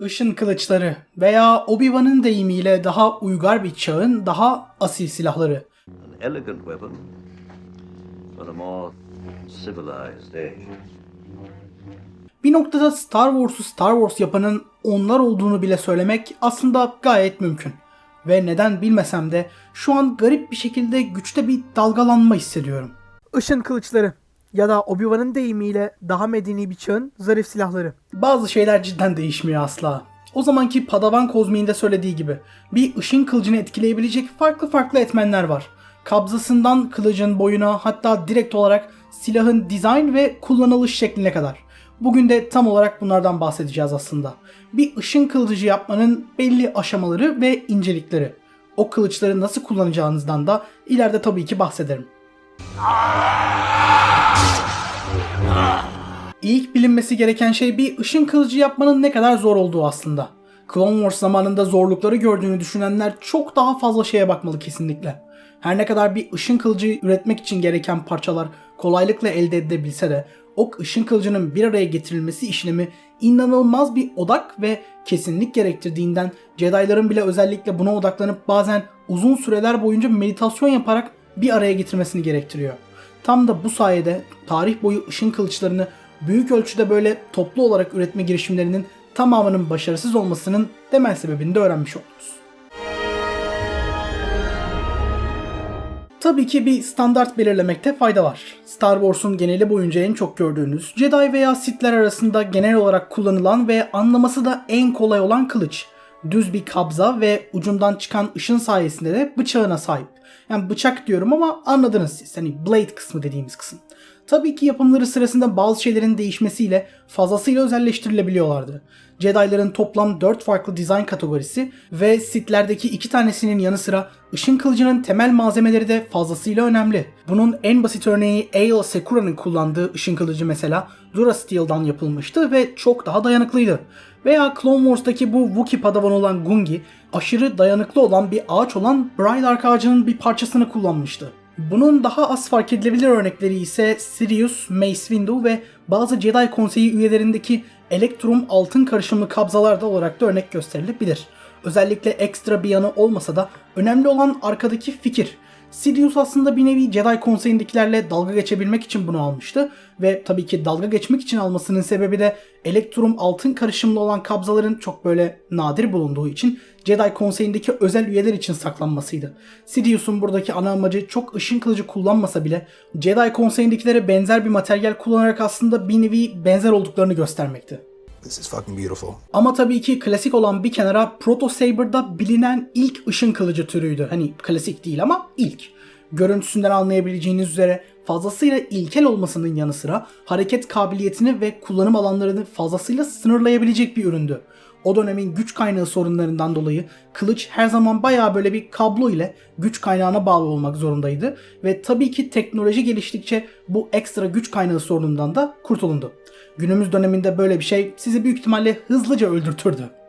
Işın kılıçları veya Obi-Wan'ın deyimiyle daha uygar bir çağın daha asil silahları. An elegant weapon for a more civilized age. Bir noktada Star Wars'u Star Wars yapanın onlar olduğunu bile söylemek aslında gayet mümkün. Ve neden bilmesem de şu an garip bir şekilde güçte bir dalgalanma hissediyorum. Işın kılıçları ya da Obi-Wan'ın deyimiyle daha medeni bir çağın zarif silahları. Bazı şeyler cidden değişmiyor asla. O zamanki Padawan kozmiğinde söylediği gibi bir ışın kılıcını etkileyebilecek farklı farklı etmenler var. Kabzasından kılıcın boyuna hatta direkt olarak silahın dizayn ve kullanılış şekline kadar. Bugün de tam olarak bunlardan bahsedeceğiz aslında. Bir ışın kılıcı yapmanın belli aşamaları ve incelikleri. O kılıçları nasıl kullanacağınızdan da ileride tabii ki bahsederim. İlk bilinmesi gereken şey bir ışın kılıcı yapmanın ne kadar zor olduğu aslında. Clone Wars zamanında zorlukları gördüğünü düşünenler çok daha fazla şeye bakmalı kesinlikle. Her ne kadar bir ışın kılıcı üretmek için gereken parçalar kolaylıkla elde edilebilse de o ışın kılıcının bir araya getirilmesi işlemi inanılmaz bir odak ve kesinlik gerektirdiğinden Jedi'ların bile özellikle buna odaklanıp bazen uzun süreler boyunca meditasyon yaparak bir araya getirmesini gerektiriyor. Tam da bu sayede tarih boyu ışın kılıçlarını büyük ölçüde böyle toplu olarak üretme girişimlerinin tamamının başarısız olmasının temel sebebini de öğrenmiş oldunuz. Tabii ki bir standart belirlemekte fayda var. Star Wars'un geneli boyunca en çok gördüğünüz Jedi veya Sith'ler arasında genel olarak kullanılan ve anlaması da en kolay olan kılıç. Düz bir kabza ve ucundan çıkan ışın sayesinde de bıçağına sahip. Yani bıçak diyorum ama anladınız siz. Hani blade kısmı dediğimiz kısım. Tabii ki yapımları sırasında bazı şeylerin değişmesiyle fazlasıyla özelleştirilebiliyorlardı. Jedi'ların toplam 4 farklı dizayn kategorisi ve Sith'lerdeki 2 tanesinin yanı sıra ışın kılıcının temel malzemeleri de fazlasıyla önemli. Bunun en basit örneği Aayla Sekura'nın kullandığı ışın kılıcı mesela Durasteel'dan yapılmıştı ve çok daha dayanıklıydı. Veya Clone Wars'taki bu Wookiee padawan olan Gungi aşırı dayanıklı olan bir ağaç olan Brylark ağacının bir parçasını kullanmıştı. Bunun daha az fark edilebilir örnekleri ise Sirius, Mace Windu ve bazı Jedi Konseyi üyelerindeki elektrum altın karışımlı kabzalarda olarak da örnek gösterilebilir. Özellikle ekstra bir yanı olmasa da önemli olan arkadaki fikir. Sidious aslında bir nevi Jedi konseyindekilerle dalga geçebilmek için bunu almıştı ve tabii ki dalga geçmek için almasının sebebi de elektrum altın karışımlı olan kabzaların çok böyle nadir bulunduğu için Jedi konseyindeki özel üyeler için saklanmasıydı. Sidious'un buradaki ana amacı çok ışın kılıcı kullanmasa bile Jedi konseyindekilere benzer bir materyal kullanarak aslında bir nevi benzer olduklarını göstermekti. This is fucking beautiful. Ama tabii ki klasik olan bir kenara Proto Saber'da bilinen ilk ışın kılıcı türüydü. Hani klasik değil ama ilk. Görüntüsünden anlayabileceğiniz üzere fazlasıyla ilkel olmasının yanı sıra hareket kabiliyetini ve kullanım alanlarını fazlasıyla sınırlayabilecek bir üründü. O dönemin güç kaynağı sorunlarından dolayı kılıç her zaman bayağı böyle bir kablo ile güç kaynağına bağlı olmak zorundaydı ve tabii ki teknoloji geliştikçe bu ekstra güç kaynağı sorunundan da kurtulundu. Günümüz döneminde böyle bir şey sizi büyük ihtimalle hızlıca öldürtürdü.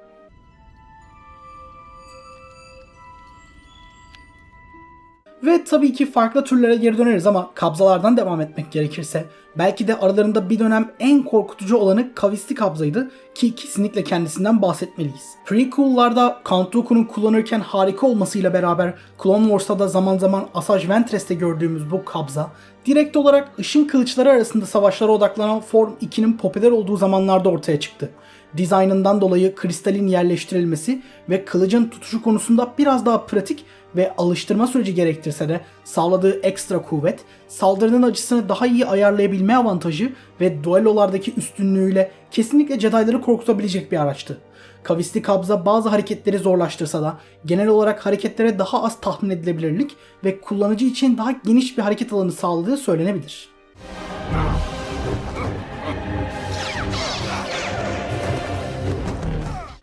Ve tabii ki farklı türlere geri döneriz ama kabzalardan devam etmek gerekirse belki de aralarında bir dönem en korkutucu olanı kavisli kabzaydı ki kesinlikle kendisinden bahsetmeliyiz. Prequel'larda Count Dooku'nun kullanırken harika olmasıyla beraber Clone Wars'ta da zaman zaman Asajj Ventress'te gördüğümüz bu kabza direkt olarak ışın kılıçları arasında savaşlara odaklanan Form 2'nin popüler olduğu zamanlarda ortaya çıktı dizaynından dolayı kristalin yerleştirilmesi ve kılıcın tutuşu konusunda biraz daha pratik ve alıştırma süreci gerektirse de sağladığı ekstra kuvvet, saldırının açısını daha iyi ayarlayabilme avantajı ve duellolardaki üstünlüğüyle kesinlikle Jedi'ları korkutabilecek bir araçtı. Kavisli kabza bazı hareketleri zorlaştırsa da genel olarak hareketlere daha az tahmin edilebilirlik ve kullanıcı için daha geniş bir hareket alanı sağladığı söylenebilir.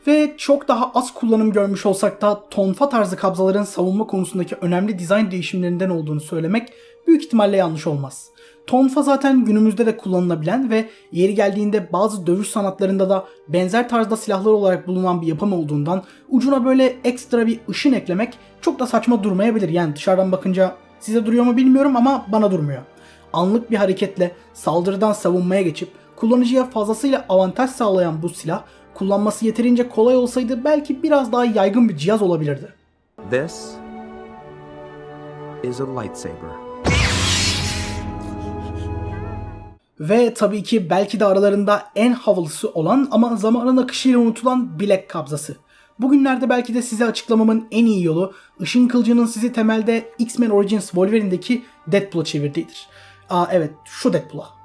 Ve çok daha az kullanım görmüş olsak da tonfa tarzı kabzaların savunma konusundaki önemli dizayn değişimlerinden olduğunu söylemek büyük ihtimalle yanlış olmaz. Tonfa zaten günümüzde de kullanılabilen ve yeri geldiğinde bazı dövüş sanatlarında da benzer tarzda silahlar olarak bulunan bir yapım olduğundan ucuna böyle ekstra bir ışın eklemek çok da saçma durmayabilir. Yani dışarıdan bakınca size duruyor mu bilmiyorum ama bana durmuyor. Anlık bir hareketle saldırıdan savunmaya geçip kullanıcıya fazlasıyla avantaj sağlayan bu silah kullanması yeterince kolay olsaydı belki biraz daha yaygın bir cihaz olabilirdi. This is a lightsaber. Ve tabii ki belki de aralarında en havalısı olan ama zamanın akışıyla unutulan bilek kabzası. Bugünlerde belki de size açıklamamın en iyi yolu ışın kılıcının sizi temelde X-Men Origins Wolverine'deki Deadpool'a çevirdiğidir. Aa evet şu Deadpool'a.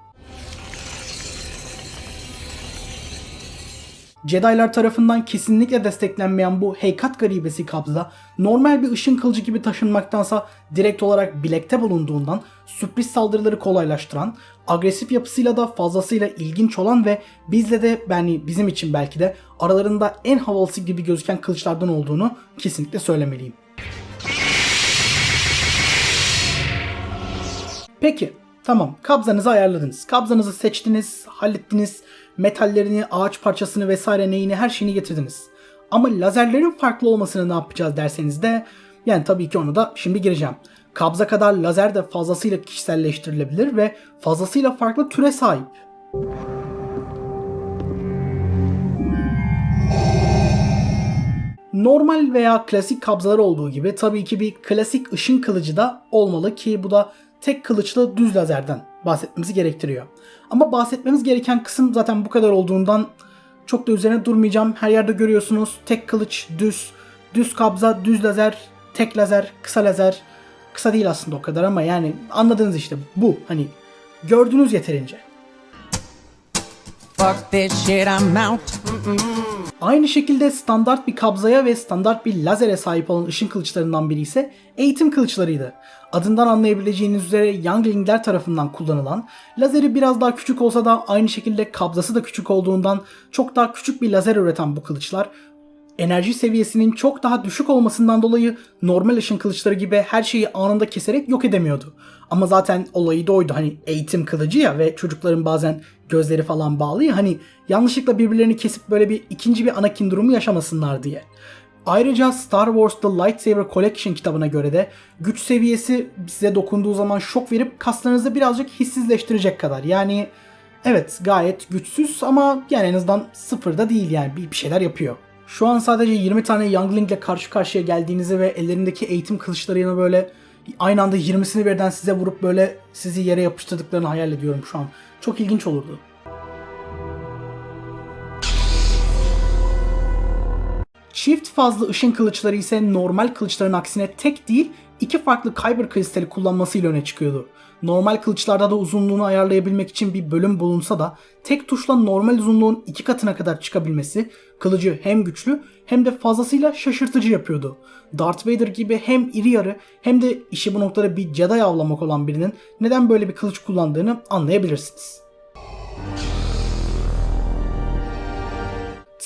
Jedi'lar tarafından kesinlikle desteklenmeyen bu heykat garibesi kabza normal bir ışın kılıcı gibi taşınmaktansa direkt olarak bilekte bulunduğundan sürpriz saldırıları kolaylaştıran, agresif yapısıyla da fazlasıyla ilginç olan ve bizle de yani bizim için belki de aralarında en havalısı gibi gözüken kılıçlardan olduğunu kesinlikle söylemeliyim. Peki, tamam. Kabzanızı ayarladınız. Kabzanızı seçtiniz, hallettiniz. Metallerini, ağaç parçasını vesaire neyini her şeyini getirdiniz. Ama lazerlerin farklı olmasını ne yapacağız derseniz de yani tabii ki onu da şimdi gireceğim. Kabza kadar lazer de fazlasıyla kişiselleştirilebilir ve fazlasıyla farklı türe sahip. Normal veya klasik kabzalar olduğu gibi tabii ki bir klasik ışın kılıcı da olmalı ki bu da tek kılıçlı düz lazerden bahsetmemizi gerektiriyor. Ama bahsetmemiz gereken kısım zaten bu kadar olduğundan çok da üzerine durmayacağım. Her yerde görüyorsunuz tek kılıç, düz, düz kabza, düz lazer, tek lazer, kısa lazer. Kısa değil aslında o kadar ama yani anladınız işte bu hani gördünüz yeterince. Fuck this shit, I'm out. Aynı şekilde standart bir kabzaya ve standart bir lazere sahip olan ışın kılıçlarından biri ise eğitim kılıçlarıydı. Adından anlayabileceğiniz üzere Younglingler tarafından kullanılan, lazeri biraz daha küçük olsa da aynı şekilde kabzası da küçük olduğundan çok daha küçük bir lazer üreten bu kılıçlar enerji seviyesinin çok daha düşük olmasından dolayı normal ışın kılıçları gibi her şeyi anında keserek yok edemiyordu. Ama zaten olayı da oydu hani eğitim kılıcı ya ve çocukların bazen gözleri falan bağlı ya hani yanlışlıkla birbirlerini kesip böyle bir ikinci bir Anakin durumu yaşamasınlar diye. Ayrıca Star Wars The Lightsaber Collection kitabına göre de güç seviyesi size dokunduğu zaman şok verip kaslarınızı birazcık hissizleştirecek kadar. Yani evet gayet güçsüz ama yani en azından sıfırda değil yani bir şeyler yapıyor. Şu an sadece 20 tane Youngling ile karşı karşıya geldiğinizi ve ellerindeki eğitim kılıçlarıyla böyle aynı anda 20'sini birden size vurup böyle sizi yere yapıştırdıklarını hayal ediyorum şu an. Çok ilginç olurdu. Çift fazlı ışın kılıçları ise normal kılıçların aksine tek değil iki farklı kyber kristali kullanmasıyla öne çıkıyordu. Normal kılıçlarda da uzunluğunu ayarlayabilmek için bir bölüm bulunsa da tek tuşla normal uzunluğun iki katına kadar çıkabilmesi kılıcı hem güçlü hem de fazlasıyla şaşırtıcı yapıyordu. Darth Vader gibi hem iri yarı hem de işi bu noktada bir Jedi avlamak olan birinin neden böyle bir kılıç kullandığını anlayabilirsiniz.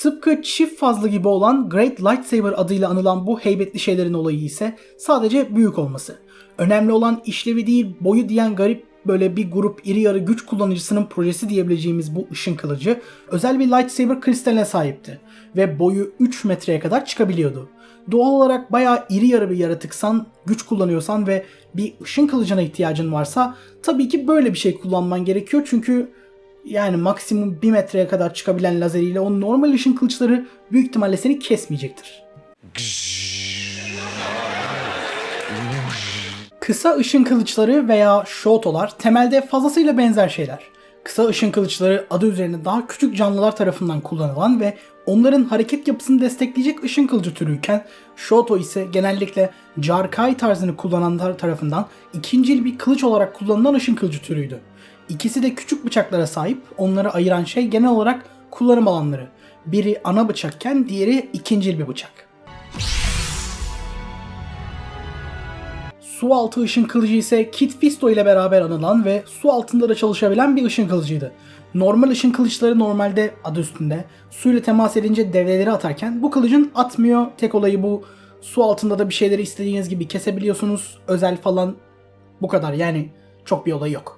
Tıpkı çift fazlı gibi olan Great Lightsaber adıyla anılan bu heybetli şeylerin olayı ise sadece büyük olması. Önemli olan işlevi değil boyu diyen garip böyle bir grup iri yarı güç kullanıcısının projesi diyebileceğimiz bu ışın kılıcı özel bir lightsaber kristaline sahipti ve boyu 3 metreye kadar çıkabiliyordu. Doğal olarak bayağı iri yarı bir yaratıksan, güç kullanıyorsan ve bir ışın kılıcına ihtiyacın varsa tabii ki böyle bir şey kullanman gerekiyor çünkü yani maksimum 1 metreye kadar çıkabilen lazeriyle o normal ışın kılıçları büyük ihtimalle seni kesmeyecektir. Kısa ışın kılıçları veya shotolar temelde fazlasıyla benzer şeyler. Kısa ışın kılıçları adı üzerine daha küçük canlılar tarafından kullanılan ve onların hareket yapısını destekleyecek ışın kılıcı türüyken Shoto ise genellikle Jarkai tarzını kullananlar tarafından ikincil bir kılıç olarak kullanılan ışın kılıcı türüydü. İkisi de küçük bıçaklara sahip, onları ayıran şey genel olarak kullanım alanları. Biri ana bıçakken diğeri ikincil bir bıçak. Su altı ışın kılıcı ise Kit Fisto ile beraber anılan ve su altında da çalışabilen bir ışın kılıcıydı. Normal ışın kılıçları normalde adı üstünde suyla temas edince devreleri atarken bu kılıcın atmıyor. Tek olayı bu su altında da bir şeyleri istediğiniz gibi kesebiliyorsunuz. Özel falan bu kadar yani çok bir olayı yok.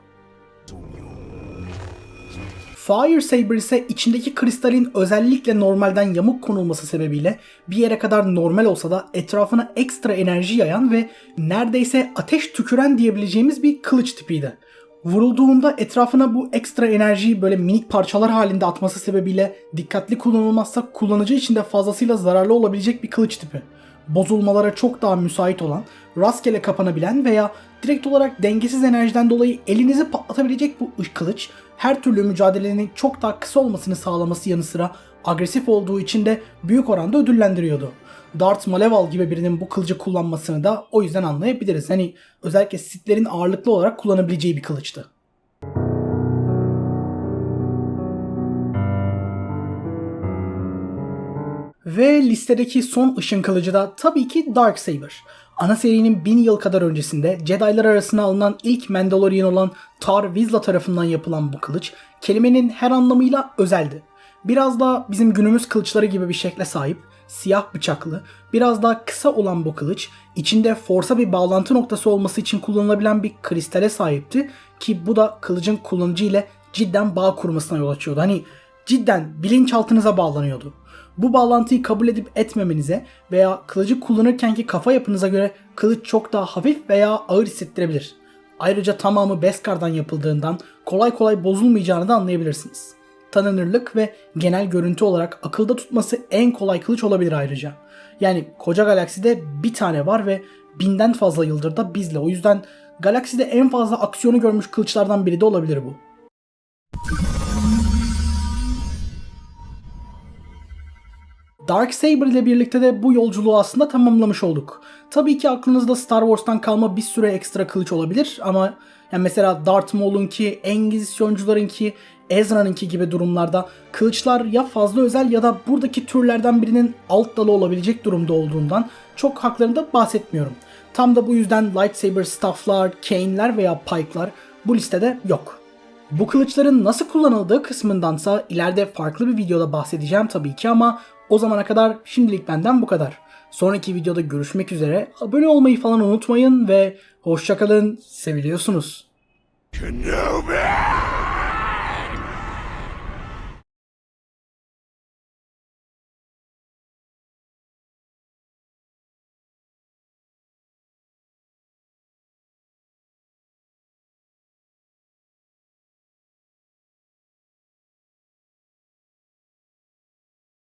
Fire Saber ise içindeki kristalin özellikle normalden yamuk konulması sebebiyle bir yere kadar normal olsa da etrafına ekstra enerji yayan ve neredeyse ateş tüküren diyebileceğimiz bir kılıç tipiydi. Vurulduğunda etrafına bu ekstra enerjiyi böyle minik parçalar halinde atması sebebiyle dikkatli kullanılmazsa kullanıcı için de fazlasıyla zararlı olabilecek bir kılıç tipi. Bozulmalara çok daha müsait olan, rastgele kapanabilen veya direkt olarak dengesiz enerjiden dolayı elinizi patlatabilecek bu kılıç her türlü mücadelenin çok daha kısa olmasını sağlaması yanı sıra agresif olduğu için de büyük oranda ödüllendiriyordu. Darth Maleval gibi birinin bu kılıcı kullanmasını da o yüzden anlayabiliriz. Hani özellikle Sith'lerin ağırlıklı olarak kullanabileceği bir kılıçtı. Ve listedeki son ışın kılıcı da tabii ki Darksaber. Ana serinin bin yıl kadar öncesinde Jedi'lar arasına alınan ilk Mandalorian olan Tar Vizsla tarafından yapılan bu kılıç kelimenin her anlamıyla özeldi. Biraz da bizim günümüz kılıçları gibi bir şekle sahip, siyah bıçaklı, biraz daha kısa olan bu kılıç içinde Force'a bir bağlantı noktası olması için kullanılabilen bir kristale sahipti ki bu da kılıcın kullanıcı ile cidden bağ kurmasına yol açıyordu. Hani cidden bilinçaltınıza bağlanıyordu. Bu bağlantıyı kabul edip etmemenize veya kılıcı kullanırkenki kafa yapınıza göre kılıç çok daha hafif veya ağır hissettirebilir. Ayrıca tamamı Beskar'dan yapıldığından kolay kolay bozulmayacağını da anlayabilirsiniz. Tanınırlık ve genel görüntü olarak akılda tutması en kolay kılıç olabilir ayrıca. Yani koca galakside bir tane var ve binden fazla yıldır da bizle. O yüzden galakside en fazla aksiyonu görmüş kılıçlardan biri de olabilir bu. Darksaber ile birlikte de bu yolculuğu aslında tamamlamış olduk. Tabii ki aklınızda Star Wars'tan kalma bir süre ekstra kılıç olabilir ama yani mesela Darth Maul'unki, Engizisyoncularınki, Ezra'nınki gibi durumlarda kılıçlar ya fazla özel ya da buradaki türlerden birinin alt dalı olabilecek durumda olduğundan çok haklarında bahsetmiyorum. Tam da bu yüzden lightsaber stafflar, cane'ler veya pike'lar bu listede yok. Bu kılıçların nasıl kullanıldığı kısmındansa ileride farklı bir videoda bahsedeceğim tabii ki ama o zamana kadar şimdilik benden bu kadar. Sonraki videoda görüşmek üzere. Abone olmayı falan unutmayın ve hoşçakalın. Seviliyorsunuz. Kenobi!